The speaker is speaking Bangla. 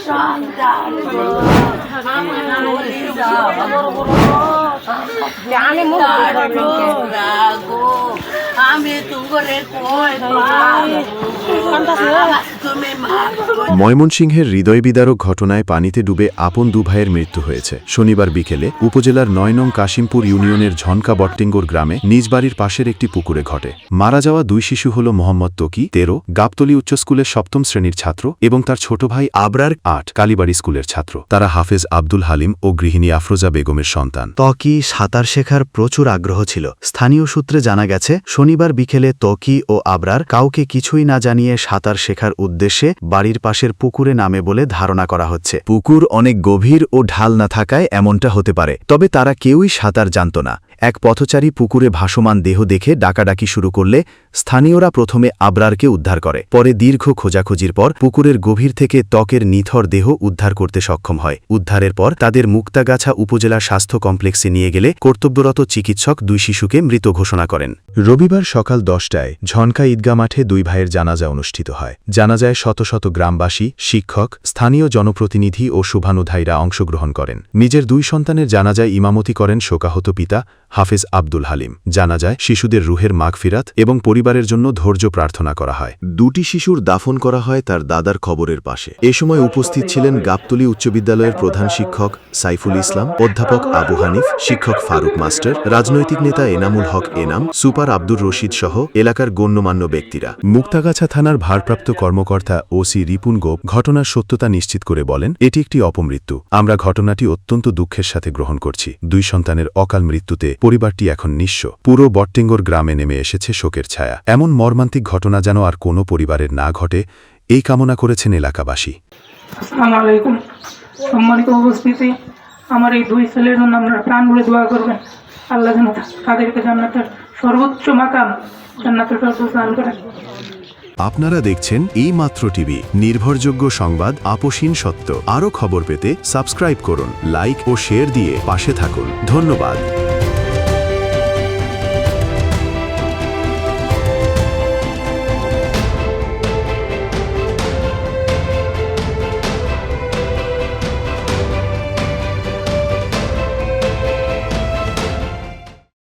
সন্তান আমি আমি তুমরে কই ময়মনসিংহের হৃদয় বিদারক ঘটনায় পানিতে ডুবে আপন দু ভাইয়ের মৃত্যু হয়েছে। শনিবার বিকেলে উপজেলার নয় নং কাশিমপুর ইউনিয়নের ঝনকা বট্টিঙ্গর গ্রামে নিজ বাড়ির পাশের একটি পুকুরে ঘটে। মারা যাওয়া দুই শিশু হল মোহাম্মদ তকি, তেরো, গাবতলী উচ্চ স্কুলের সপ্তম শ্রেণির ছাত্র এবং তার ছোট ভাই আবরার, আট, কালীবাড়ি স্কুলের ছাত্র। তারা হাফেজ আব্দুল হালিম ও গৃহিণী আফরোজা বেগমের সন্তান। ত্বকি সাঁতার শেখার প্রচুর আগ্রহ ছিল। স্থানীয় সূত্রে জানা গেছে, শনিবার বিকেলে ত্বকি ও আবরার কাউকে কিছুই না জানিয়ে সাঁতার শেখার উদ্দেশ্যে বাড়ির পাশের পুকুরে নামে বলে ধারণা করা হচ্ছে। পুকুর অনেক গভীর ও ঢাল না থাকায় এমনটা হতে পারে, তবে তারা কেউই সাঁতার জানত না। এক পথচারী পুকুরে ভাসমান দেহ দেখে ডাকাডাকি শুরু করলে স্থানীয়রা প্রথমে আবরারকে উদ্ধার করে। পরে দীর্ঘ খোঁজাখুঁজির পর পুকুরের গভীর থেকে ত্বকের নিথর দেহ উদ্ধার করতে সক্ষম হয়। উদ্ধারের পর তাদের মুক্তাগাছা উপজেলা স্বাস্থ্য কমপ্লেক্সে নিয়ে গেলে কর্তব্যরত চিকিৎসক দুই শিশুকে মৃত ঘোষণা করেন। রবিবার সকাল দশটায় ঝনকা ঈদগা মাঠে দুই ভাইয়ের জানাজা অনুষ্ঠিত হয়। জানাজায় শত শত গ্রামবাসী, শিক্ষক, স্থানীয় জনপ্রতিনিধি ও শুভানুধায়ীরা অংশগ্রহণ করেন। নিজের দুই সন্তানের জানাজায় ইমামতি করেন শোকাহত পিতা হাফেজ আব্দুল হালিম। জানা যায় শিশুদের রুহের মাগফিরাত এবং পরিবারের জন্য ধৈর্য প্রার্থনা করা হয়। দুটি শিশুর দাফন করা হয় তার দাদার খবরের পাশে। এ সময় উপস্থিত ছিলেন গাবতলী উচ্চ বিদ্যালয়ের প্রধান শিক্ষক সাইফুল ইসলাম অধ্যাপক আবু হানিফ শিক্ষক ফারুক মাস্টার রাজনৈতিক নেতা এনামুল হক এনাম সুপার আব্দুর রশিদ সহ এলাকার গণ্যমান্য ব্যক্তিরা। মুক্তাগাছা থানার ভারপ্রাপ্ত কর্মকর্তা ওসি রিপুন গোপ ঘটনার সত্যতা নিশ্চিত করে বলেন এটি একটি অপমৃত্যু। আমরা ঘটনাটি অত্যন্ত দুঃখের সাথে গ্রহণ করছি। দুই সন্তানের অকাল মৃত্যুতে পরিবারটি এখন নিঃস্ব। পুরো বট্টিঙ্গর গ্রামে নেমে এসেছে শোকের ছায়া। এমন মর্মান্তিক ঘটনা যেন আর কোনো পরিবারের না ঘটে এই কামনা করেছেন এলাকাবাসী। আসসালামু আলাইকুম। সম্মানিত উপস্থিতি আমার এই দুই ছেলের জন্য আপনারা প্রাণ ভরে দোয়া করবেন। আল্লাহ যেন তাদেরকে জান্নাতের সর্বোচ্চ মাকাম জান্নাতের দান করেন। আপনারা দেখছেন এই মাত্র টিভি নির্ভরযোগ্য সংবাদ আপোষহীন সত্য। আরও খবর পেতে সাবস্ক্রাইব করুন লাইক ও শেয়ার দিয়ে পাশে থাকুন। ধন্যবাদ।